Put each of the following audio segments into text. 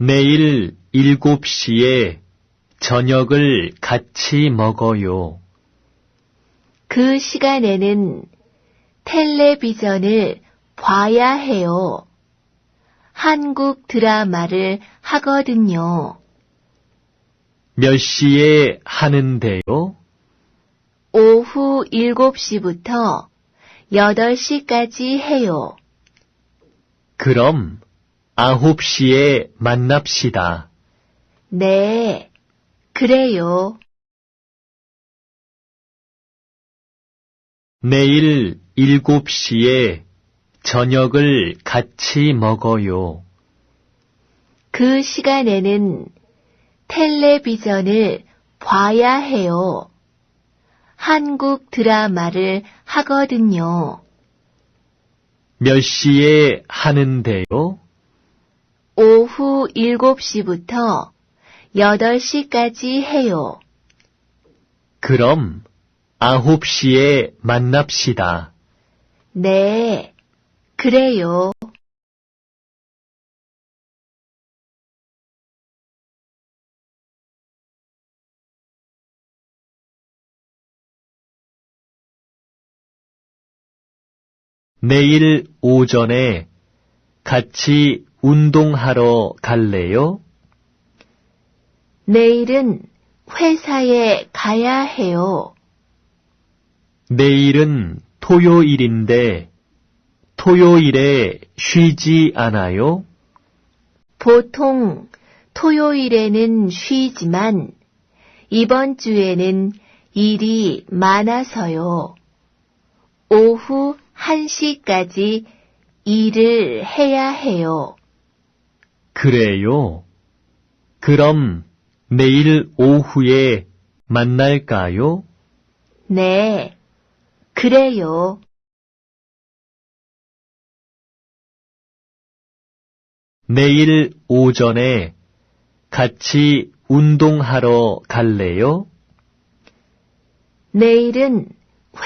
내일 7시에 저녁을 같이 먹어요. 그 시간에는 텔레비전을 봐야 해요. 한국 드라마를 하거든요. 몇 시에 하는데요? 오후 7시부터 8시까지 해요. 그럼 9시에 만납시다. 네, 그래요. 내일 7시에 저녁을 같이 먹어요. 그 시간에는 텔레비전을 봐야 해요. 한국 드라마를 하거든요. 몇 시에 하는데요? 오후 7시부터 8시까지 해요. 그럼 9시에 만납시다. 네, 그래요. 내일 오전에 같이 운동하러 갈래요? 내일은 회사에 가야 해요. 내일은 토요일인데 토요일에 쉬지 않아요? 보통 토요일에는 쉬지만 이번 주에는 일이 많아서요. 오후 1시까지 일을 해야 해요. 그래요. 그럼 내일 오후에 만날까요? 네, 그래요. 내일 오전에 같이 운동하러 갈래요? 내일은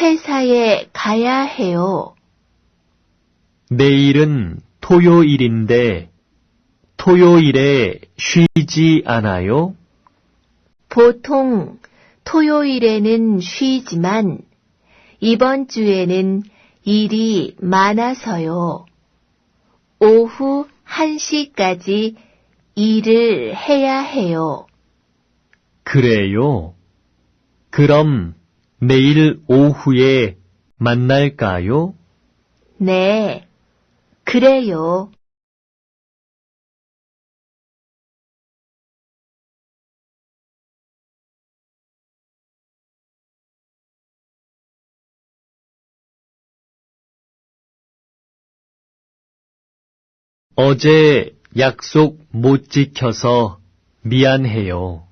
회사에 가야 해요. 내일은 토요일인데 토요일에 쉬지 않아요? 보통 토요일에는 쉬지만 이번 주에는 일이 많아서요. 오후 1시까지 일을 해야 해요. 그래요. 그럼 내일 오후에 만날까요? 네, 그래요. 어제 약속 못 지켜서 미안해요.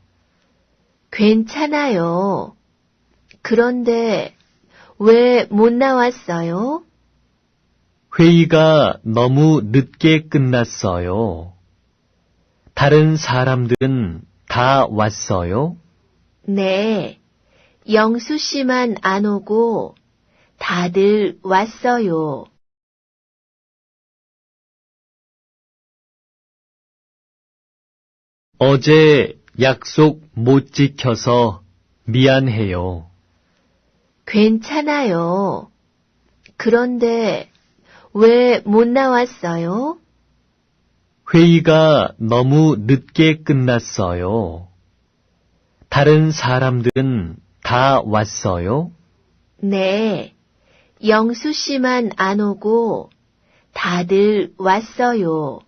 괜찮아요. 그런데 왜 못 나왔어요? 회의가 너무 늦게 끝났어요. 다른 사람들은 다 왔어요? 네, 영수 씨만 안 오고 다들 왔어요. 어제 약속 못 지켜서 미안해요. 괜찮아요. 그런데 왜 못 나왔어요? 회의가 너무 늦게 끝났어요. 다른 사람들은 다 왔어요? 네, 영수 씨만 안 오고 다들 왔어요.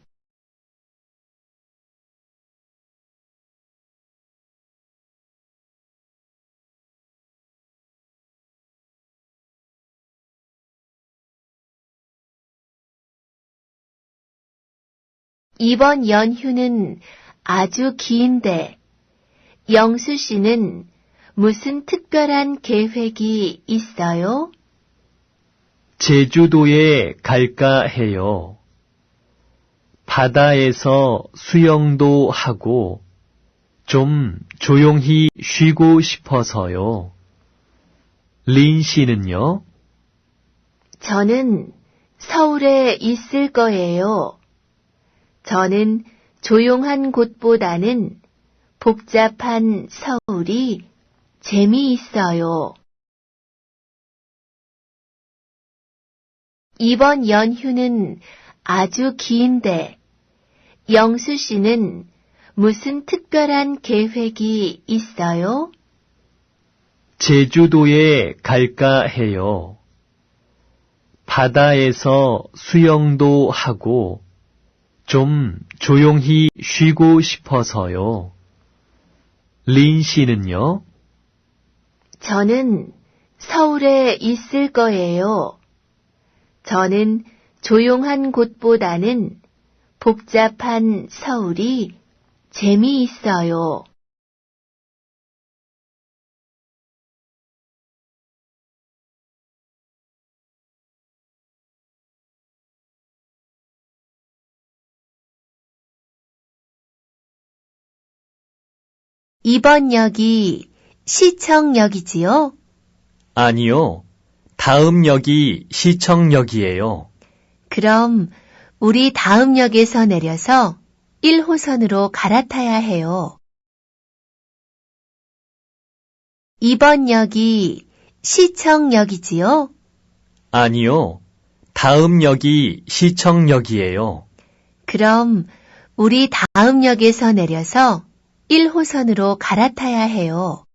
이번 연휴는 아주 긴데, 영수 씨는 무슨 특별한 계획이 있어요? 제주도에 갈까 해요. 바다에서 수영도 하고 좀 조용히 쉬고 싶어서요. 린 씨는요? 저는 서울에 있을 거예요. 저는 조용한 곳보다는 복잡한 서울이 재미있어요. 이번 연휴는 아주 긴데, 영수 씨는 무슨 특별한 계획이 있어요? 제주도에 갈까 해요. 바다에서 수영도 하고 좀 조용히 쉬고 싶어서요. 린 씨는요? 저는 서울에 있을 거예요. 저는 조용한 곳보다는 복잡한 서울이 재미있어요. 이번 역이 시청역이지요? 아니요. 다음 역이 시청역이에요. 그럼 우리 다음 역에서 내려서 1호선으로 갈아타야 해요. 이번 역이 시청역이지요? 아니요. 다음 역이 시청역이에요. 그럼 우리 다음 역에서 내려서 1호선으로 갈아타야 해요.